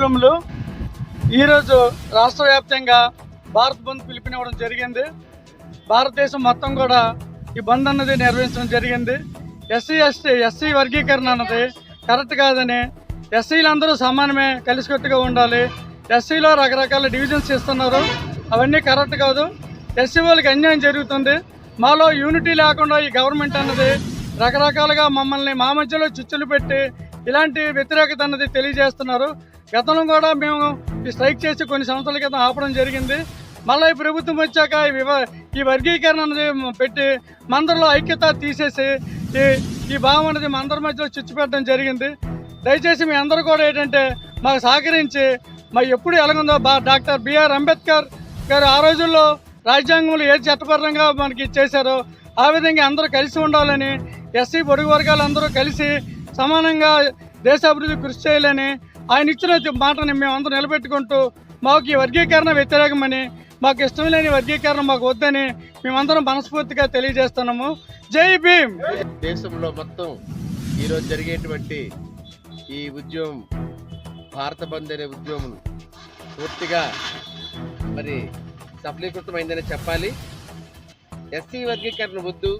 భీములు ఈరోజు రాష్ట్ర వ్యాప్తంగా భారత్ బంద్ పిలుపునివ్వడం జరిగింది. భారతదేశం మొత్తం కూడా ఈ బంద్ అన్నది నిర్వహించడం జరిగింది. ఎస్సీ ఎస్టీ ఎస్సీ వర్గీకరణ అన్నది కరెక్ట్ కాదని ఎస్సీలందరూ సమానమే కలిసికట్టుగా ఉండాలి. ఎస్సీలో రకరకాల డివిజన్స్ ఇస్తున్నారు అవన్నీ కరెక్ట్ కాదు. ఎస్సీ వాళ్ళకి అన్యాయం జరుగుతుంది. మాలో యూనిటీ లేకుండా ఈ గవర్నమెంట్ అన్నది రకరకాలుగా మమ్మల్ని మా మధ్యలో చిచ్చులు పెట్టి ఇలాంటి వ్యతిరేకత అన్నది తెలియజేస్తున్నారు. గతంలో కూడా మేము ఈ స్ట్రైక్ చేసి కొన్ని సంవత్సరాల క్రితం ఆపడం జరిగింది. మళ్ళీ ఈ ప్రభుత్వం వచ్చాక ఈ వర్గీకరణ అనేది పెట్టి మందరిలో ఐక్యత తీసేసి ఈ ఈ భావం అనేది మందరి మధ్యలో చిచ్చు పెట్టడం జరిగింది. దయచేసి మీ అందరూ కూడా ఏంటంటే మాకు సహకరించి మా ఎప్పుడు ఎలాగుందో బా డాక్టర్ బిఆర్ అంబేద్కర్ గారు ఆ రోజుల్లో రాజ్యాంగంలో ఏ చట్టపరంగా మనకి చేశారో ఆ విధంగా అందరూ కలిసి ఉండాలని ఎస్సీ పొరుగు వర్గాలు అందరూ కలిసి సమానంగా దేశాభివృద్ధి కృషి చేయాలని ఆయన ఇచ్చిన మాటని మేమందరం నిలబెట్టుకుంటూ మాకు ఈ వర్గీకరణ వ్యతిరేకమని మాకు ఇష్టం లేని వర్గీకరణ మాకు వద్దని మేమందరం మనస్ఫూర్తిగా తెలియజేస్తున్నాము. జై భీమ్! దేశంలో మొత్తం ఈరోజు జరిగేటువంటి ఈ ఉద్యమం భారత బంద్ అనే ఉద్యమం పూర్తిగా మరి సఫలీకృతమైందని చెప్పాలి. ఎస్సీ వర్గీకరణ వద్దు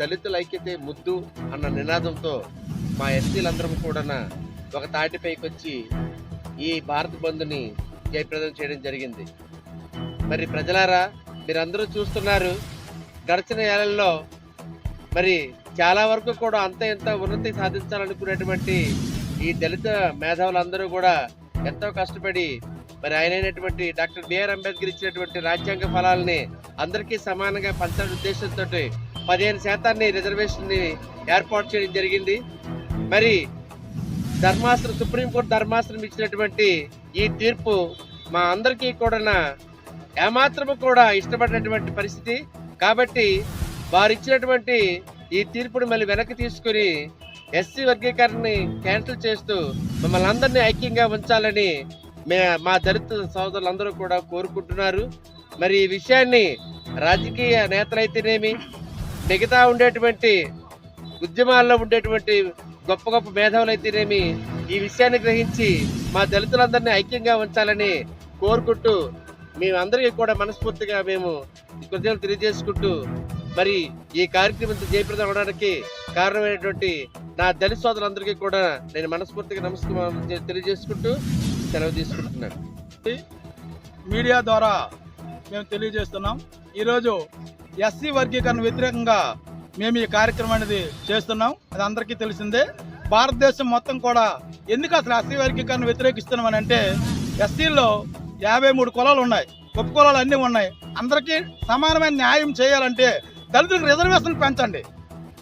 దళితుల ఐక్యతే ముద్దు అన్న నినాదంతో మా ఎస్సీలందరం కూడా ఒక తాటిపైకి వచ్చి ఈ భారత బంధుని జయప్రదం చేయడం జరిగింది. మరి ప్రజలారా మీరందరూ చూస్తున్నారు గడిచిన ఏళ్ళలో మరి చాలా వరకు కూడా అంత ఎంత ఉన్నతి సాధించాలనుకునేటువంటి ఈ దళిత మేధావులందరూ కూడా ఎంతో కష్టపడి మరి ఆయన అయినటువంటి డాక్టర్ బిఆర్ అంబేద్కర్ ఇచ్చినటువంటి రాజ్యాంగ ఫలాలని అందరికీ సమానంగా పంచడం ఉద్దేశంతో పదిహేను శాతాన్ని రిజర్వేషన్ని ఏర్పాటు చేయడం జరిగింది. మరి ధర్మాసనం సుప్రీంకోర్టు ధర్మాసనం ఇచ్చినటువంటి ఈ తీర్పు మా అందరికీ కూడా ఏమాత్రము కూడా ఇష్టపడినటువంటి పరిస్థితి. కాబట్టి వారు ఇచ్చినటువంటి ఈ తీర్పుని మళ్ళీ వెనక్కి తీసుకుని ఎస్సీ వర్గీకరణని క్యాన్సిల్ చేస్తూ మమ్మల్ని అందరినీ ఐక్యంగా ఉంచాలని మే మా దళిత సోదరులందరూ కూడా కోరుకుంటున్నారు. మరి ఈ విషయాన్ని రాజకీయ నేతలైతేనేమి మిగతా ఉండేటువంటి ఉద్యమాల్లో ఉండేటువంటి గొప్ప గొప్ప మేధావులు అయితేనేమి ఈ విషయాన్ని గ్రహించి మా దళితులందరినీ ఐక్యంగా ఉంచాలని కోరుకుంటూ మేమందరికీ కూడా మనస్ఫూర్తిగా మేము కృతజ్ఞతలు తెలియజేసుకుంటూ మరి ఈ కార్యక్రమం జయప్రదం అవడానికి కారణమైనటువంటి నా దళిత సోదరులందరికీ కూడా నేను మనస్ఫూర్తిగా నమస్కారం తెలియజేసుకుంటూ సెలవు తీసుకుంటున్నాను. మీడియా ద్వారా మేము తెలియజేస్తున్నాం. ఈరోజు ఎస్సీ వర్గీకరణ వ్యతిరేకంగా మేము ఈ కార్యక్రమం అనేది చేస్తున్నాం. అది అందరికీ తెలిసిందే. భారతదేశం మొత్తం కూడా ఎందుకు అసలు ఎస్సీ వర్గీకరణ వ్యతిరేకిస్తున్నాం అని అంటే ఎస్సీల్లో యాభై మూడు కులాలు ఉన్నాయి. ఉప కులాలు అన్నీ ఉన్నాయి. అందరికీ సమానమైన న్యాయం చేయాలంటే దళితులకు రిజర్వేషన్ పెంచండి.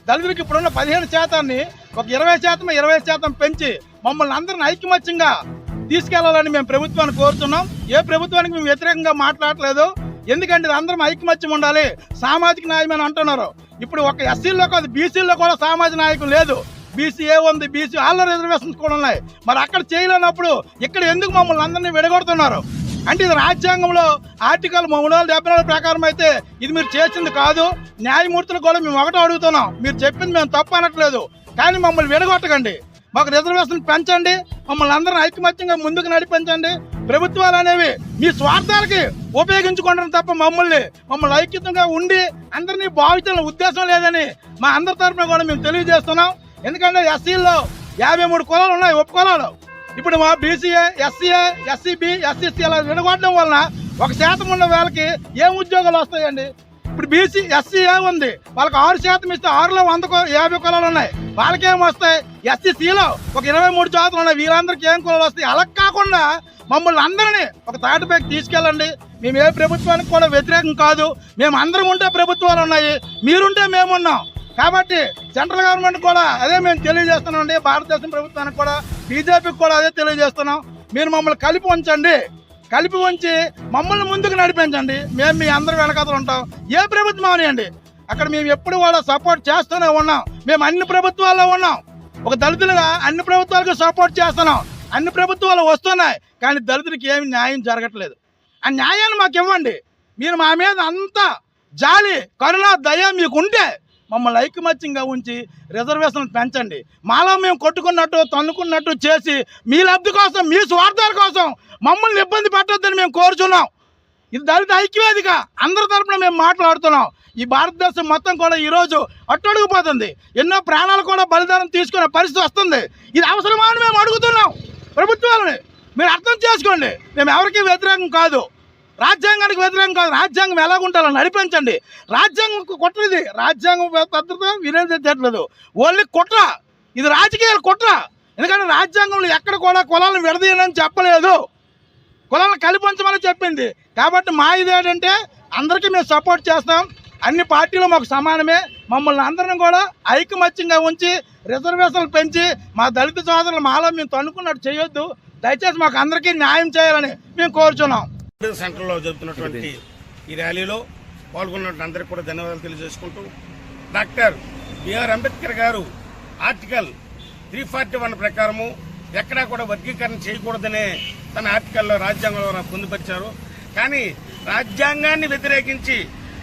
దళితులకు ఇప్పుడున్న పదిహేను శాతాన్ని ఒక ఇరవై శాతం ఇరవై శాతం పెంచి మమ్మల్ని అందరిని ఐకమత్యంగా తీసుకెళ్ళాలని మేము ప్రభుత్వాన్ని కోరుతున్నాం. ఏ ప్రభుత్వానికి మేము వ్యతిరేకంగా మాట్లాడట్లేదు. ఎందుకంటే ఇది అందరం ఐక్యమత్యం ఉండాలి. సామాజిక న్యాయం అని అంటున్నారు. ఇప్పుడు ఒక ఎస్సీలో కాదు బీసీలో కూడా సామాజిక నాయకులు లేదు. బీసీ ఏ ఉంది బీసీ ఆల్ రిజర్వేషన్స్ కూడా ఉన్నాయి. మరి అక్కడ చేయలేనప్పుడు ఇక్కడ ఎందుకు మమ్మల్ని అందరినీ విడగొడుతున్నారు? అంటే ఇది రాజ్యాంగంలో ఆర్టికల్ మూడు వందల డెబ్బై నాలుగు ప్రకారం అయితే ఇది మీరు చేసింది కాదు. న్యాయమూర్తులు కూడా మేము ఒకటే అడుగుతున్నాం. మీరు చెప్పింది మేము తప్పు అనట్లేదు. కానీ మమ్మల్ని విడగొట్టకండి. మాకు రిజర్వేషన్ పెంచండి. మమ్మల్ని అందరం ఐకమత్యంగా ముందుకు నడిపించండి. ప్రభుత్వాలు అనేవి మీ స్వార్థాలకి ఉపయోగించుకుంటారు తప్ప మమ్మల్ని మమ్మల్ని ఐక్యతంగా ఉండి అందరినీ బాగుంచాలని ఉద్దేశం లేదని మా అందరి తరఫున కూడా మేము తెలియజేస్తున్నాం. ఎందుకంటే ఎస్సీల్లో యాభై మూడు కులాలు ఉన్నాయి ఉప కులాలు. ఇప్పుడు మా బీసీఏ ఎస్సీఏ ఎస్సీబీ ఎస్సీసీ అలా విడగొట్టడం వలన ఒక శాతం ఉన్న వాళ్ళకి ఏం ఉద్యోగాలు వస్తాయండి? ఇప్పుడు బీసీ ఎస్సీ ఏ ఉంది? వాళ్ళకి ఆరు శాతం ఇస్తే ఆరులో వంద యాభై కులాలు ఉన్నాయి. వాళ్ళకేం వస్తాయి? ఎస్సీసీలో ఒక ఇరవై మూడు జాతులు ఉన్నాయి. వీళ్ళందరికీ ఏం కులాలు వస్తాయి? అలా కాకుండా మమ్మల్ని అందరినీ ఒక తాటిపైకి తీసుకెళ్ళండి. మేము ఏ ప్రభుత్వానికి కూడా వ్యతిరేకం కాదు. మేము అందరం ఉంటే ప్రభుత్వాలు ఉన్నాయి. మీరుంటే మేమున్నాం. కాబట్టి సెంట్రల్ గవర్నమెంట్ కూడా అదే మేము తెలియజేస్తున్నాం అండి భారతదేశం ప్రభుత్వానికి కూడా బీజేపీకి కూడా అదే తెలియజేస్తున్నాం. మీరు మమ్మల్ని కలిపి ఉంచండి. కలిపి ఉంచి మమ్మల్ని ముందుకు నడిపించండి. మేము మీ అందరి వెనకతలు ఉంటాం. ఏ ప్రభుత్వం అనియండి అక్కడ మేము ఎప్పుడు వాళ్ళ సపోర్ట్ చేస్తూనే ఉన్నాం. మేము అన్ని ప్రభుత్వాల్లో ఉన్నాం. ఒక దళితులుగా అన్ని ప్రభుత్వాలకు సపోర్ట్ చేస్తున్నాం. అన్ని ప్రభుత్వాలు వస్తున్నాయి. కానీ దళితులకి ఏమి న్యాయం జరగట్లేదు. ఆ న్యాయాన్ని మాకు ఇవ్వండి. మీరు మా మీద అంత జాలి కరుణ దయ మీకు ఉంటే మమ్మల్ని ఐకమత్యంగా ఉంచి రిజర్వేషన్లు పెంచండి. మాలో మేము కొట్టుకున్నట్టు తన్నుకున్నట్టు చేసి మీ లబ్ధి కోసం మీ స్వార్థాల కోసం మమ్మల్ని ఇబ్బంది పెట్టొద్దని మేము కోరుచున్నాం. ఇది దళిత ఐక్యవేదిక. అందరి తరపున మేము మాట్లాడుతున్నాం. ఈ భారతదేశం మొత్తం కూడా ఈరోజు అట్టడుగుపోతుంది. ఎన్నో ప్రాణాలు కూడా బలిదానం తీసుకునే పరిస్థితి వస్తుంది. ఇది అవసరమా అని మేము అడుగుతున్నాం. ప్రభుత్వాలని మీరు అర్థం చేసుకోండి. మేము ఎవరికీ వ్యతిరేకం కాదు. రాజ్యాంగానికి వ్యతిరేకం కాదు. రాజ్యాంగం ఎలాగుంటారో నడిపించండి. రాజ్యాంగం కుట్ర ఇది రాజ్యాంగం భద్రత వినియోగించట్లేదు ఓన్లీ కుట్ర. ఇది రాజకీయాల కుట్ర. ఎందుకంటే రాజ్యాంగంలో ఎక్కడ కూడా కులాలను విడదీయనని చెప్పలేదు. కులాలను కలిపించమని చెప్పింది. కాబట్టి మా ఇది ఏంటంటే అందరికీ మేము సపోర్ట్ చేస్తాం. అన్ని పార్టీలు మాకు సమానమే. మమ్మల్ని అందరం కూడా ఐకమత్యంగా ఉంచి రిజర్వేషన్లు పెంచి మా దళిత సోదరులు మాలో మేము తనుకున్నట్టు చేయొద్దు. దయచేసి మాకు అందరికీ న్యాయం చేయాలని మేము కోరుచున్నాం. సెంటర్లో జరుగుతున్నటువంటి ఈ ర్యాలీలో పాల్గొన్నటువంటి అందరికీ కూడా ధన్యవాదాలు తెలియజేసుకుంటూ డాక్టర్ బిఆర్ అంబేద్కర్ గారు ఆర్టికల్ త్రీ ఫార్టీ వన్ ప్రకారము ఎక్కడా కూడా వర్గీకరణ చేయకూడదనే తన ఆర్టికల్లో రాజ్యాంగంలో పొందుపరిచారు. కానీ రాజ్యాంగాన్ని వ్యతిరేకించి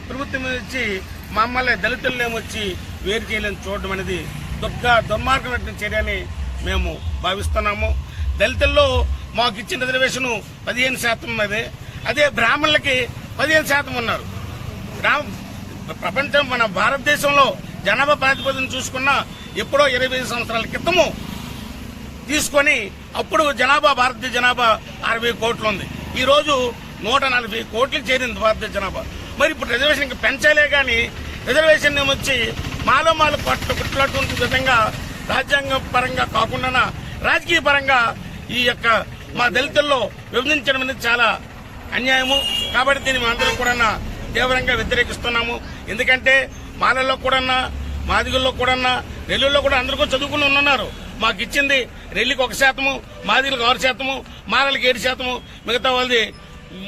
ప్రభుత్వం వచ్చి మమ్మల్ని దళితులనేమొచ్చి వేరు చేయలేని చూడడం అనేది దుర్గా దుర్మార్గమైనటువంటి చర్య అని మేము భావిస్తున్నాము. దళితుల్లో మాకు ఇచ్చిన రిజర్వేషన్ పదిహేను శాతం ఉన్నది. అదే బ్రాహ్మణులకి పదిహేను శాతం ఉన్నారు. ప్రపంచం మన భారతదేశంలో జనాభా ప్రాతిపదికన చూసుకున్నా ఎప్పుడో ఇరవై ఐదు సంవత్సరాల క్రితము తీసుకొని అప్పుడు జనాభా భారతీయ జనాభా అరవై కోట్లు ఉంది. ఈ రోజు నూట నలభై కోట్లకు చేరింది భారతీయ జనాభా. మరి ఇప్పుడు రిజర్వేషన్ పెంచాలే కానీ రిజర్వేషన్ వచ్చి మాలో మాలో పట్టు కుట్లటువంటి విధంగా రాజ్యాంగ పరంగా కాకుండా రాజకీయ పరంగా ఈ యొక్క మా దళితుల్లో విభజించడం అనేది చాలా అన్యాయము. కాబట్టి దీన్ని మేమందరం కూడా తీవ్రంగా వ్యతిరేకిస్తున్నాము. ఎందుకంటే మాలల్లో కూడా మాదిగుల్లో కూడా నెల్లూరులో కూడా అందరూ కూడా చదువుకుని ఉన్నారు మాకు ఇచ్చింది రెల్లికి ఒక శాతము మాదిగలకు ఆరు శాతము మాలలకు ఏడు శాతము మిగతా వాళ్ళది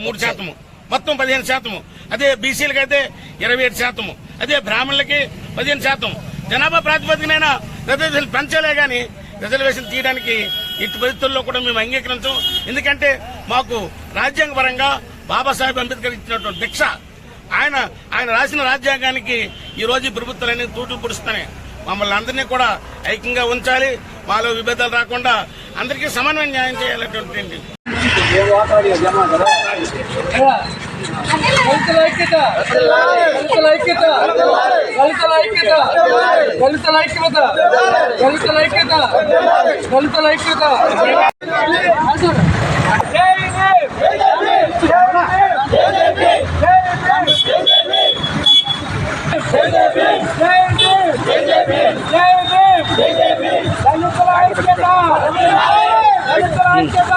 మూడు శాతము. మొత్తం పదిహేను శాతము. అదే బీసీలకి అయితే ఇరవై ఏడు శాతము. అదే బ్రాహ్మణులకి పదిహేను శాతం. జనాభా ప్రాతిపదికనైనా రిజర్వేషన్ పెంచలే కానీ రిజర్వేషన్ తీయడానికి ఇటు పరిస్థితుల్లో కూడా మేము అంగీకరించం. ఎందుకంటే మాకు రాజ్యాంగపరంగా బాబాసాహెబ్ అంబేద్కర్ ఇచ్చినటువంటి దీక్ష ఆయన ఆయన రాసిన రాజ్యాంగానికి ఈ రోజు ప్రభుత్వాలన్నీ తూటు పొడుస్తున్నాయి. మమ్మల్ని అందరినీ కూడా ఐక్యంగా ఉంచాలి. మాలో విభేదాలు రాకుండా అందరికీ సమన్వయం న్యాయం చేయాలనేటువంటి దళితుల ఐక్యత దళితుల ఐక్యత దళితుల ఐక్యత దళితుల ఐక్యత దళితుల ఐక్యత దళితుల ఐక్యత దళితుల ఐక్యత